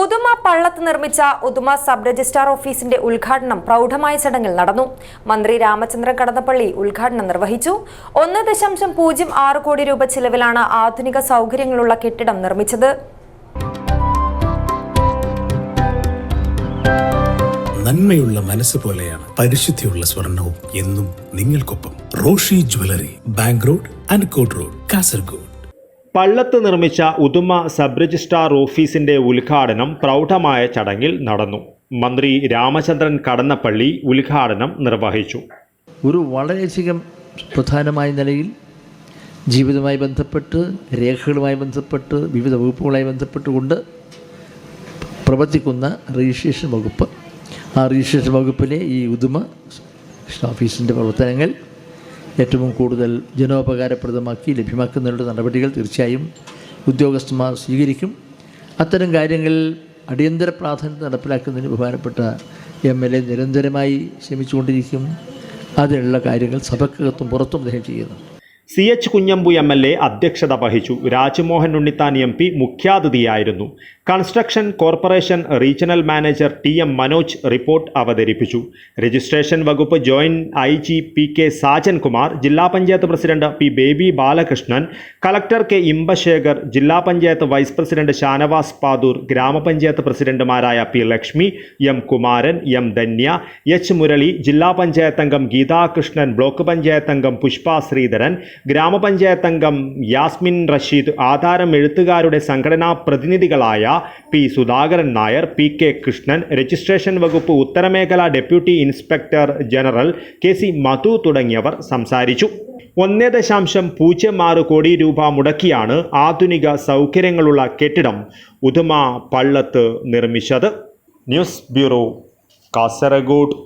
ഉദുമ പള്ളത്ത് നിർമ്മിച്ച Uduma sub registrar ഓഫീസിന്റെ ഉദ്ഘാടനം പ്രൗഢമായ ചടങ്ങിൽ നടന്നു. മന്ത്രി രാമചന്ദ്രൻ കടന്നപ്പള്ളി ഉദ്ഘാടനം നിർവഹിച്ചു. ഒന്ന് ദശാംശം പൂജ്യം ആറ് കോടി രൂപ ചിലവിലാണ് ആധുനിക സൗകര്യങ്ങളുള്ള കെട്ടിടം നിർമ്മിച്ചത്. നന്മയുള്ള മനസ്സ് പോലെയാണ് പരിശുദ്ധിയുള്ള സ്വർണവും എന്നും നിങ്ങൾക്കൊപ്പം Roshi jewellery bank road Ankot road Kasaragod. Pallath നിർമ്മിച്ച ഉദുമ സബ് രജിസ്ട്രാർ ഓഫീസിന്റെ ഉദ്ഘാടനം പ്രൗഢമായ ചടങ്ങിൽ നടന്നു. മന്ത്രി രാമചന്ദ്രൻ കടന്നപ്പള്ളി ഉദ്ഘാടനം നിർവഹിച്ചു. ഒരു വളരെയധികം പ്രധാനമായ നിലയിൽ ജീവിതവുമായി ബന്ധപ്പെട്ട് രേഖകളുമായി ബന്ധപ്പെട്ട് വിവിധ വകുപ്പുകളുമായി ബന്ധപ്പെട്ടുകൊണ്ട് പ്രവർത്തിക്കുന്ന രജിസ്ട്രേഷൻ വകുപ്പ്. ആ രജിസ്ട്രേഷൻ വകുപ്പിലെ ഈ ഉദുമ ഓഫീസിന്റെ പ്രവർത്തനങ്ങൾ ഏറ്റവും കൂടുതൽ ജനോപകാരപ്രദമാക്കി ലഭ്യമാക്കുന്നതിനുള്ള നടപടികൾ തീർച്ചയായും ഉദ്യോഗസ്ഥന്മാർ സ്വീകരിക്കും. അത്തരം കാര്യങ്ങളിൽ അടിയന്തര പ്രാധാന്യം നടപ്പിലാക്കുന്നതിന് ബഹുമാനപ്പെട്ട എം എൽ എ നിരന്തരമായി ശ്രമിച്ചുകൊണ്ടിരിക്കും. അതിനുള്ള കാര്യങ്ങൾ സഭക്കകത്തും പുറത്തും അദ്ദേഹം ചെയ്യുന്നു. C H Kunhambu M L A അധ്യക്ഷത വഹിച്ചു. Rajmohan Unnithan M P മുഖ്യാതിഥിയായിരുന്നു. Construction corporation regional manager T M Manoj report അവതരിപ്പിച്ചു. രജിസ്ട്രേഷൻ വകുപ്പ് joint I G P K Sajan Kumar ജില്ലാ panchayat president P Baby Balakrishnan collector K Inbasekar ജില്ലാ panchayat vice president Shanavas Padoor ഗ്രാമപഞ്ചായത്ത് പ്രസിഡന്റുമാരായ P Lakshmi M Kumaran M Dhanya H Murali ജില്ലാ പഞ്ചായത്ത് അംഗം Geethakrishnan block panchayat അംഗം പുഷ്പ ശ്രീധരൻ ഗ്രാമപഞ്ചായത്ത് അംഗം യാസ്മിൻ റഷീദ് ആധാരം എഴുത്തുകാരുടെ സംഘടനാ പ്രതിനിധികളായ P Sudhakaran Nair P K Krishnan registration വകുപ്പ് ഉത്തരമേഖല deputy inspector general K C Madhu തുടങ്ങിയവർ സംസാരിച്ചു. ഒന്നേ ദശാംശം പൂജ്യം ആറ് കോടി രൂപ മുടക്കിയാണ് ആധുനിക സൗകര്യങ്ങളുള്ള കെട്ടിടം ഉദുമ പള്ളത്ത് നിർമ്മിച്ചത്. News bureau Kasaragod.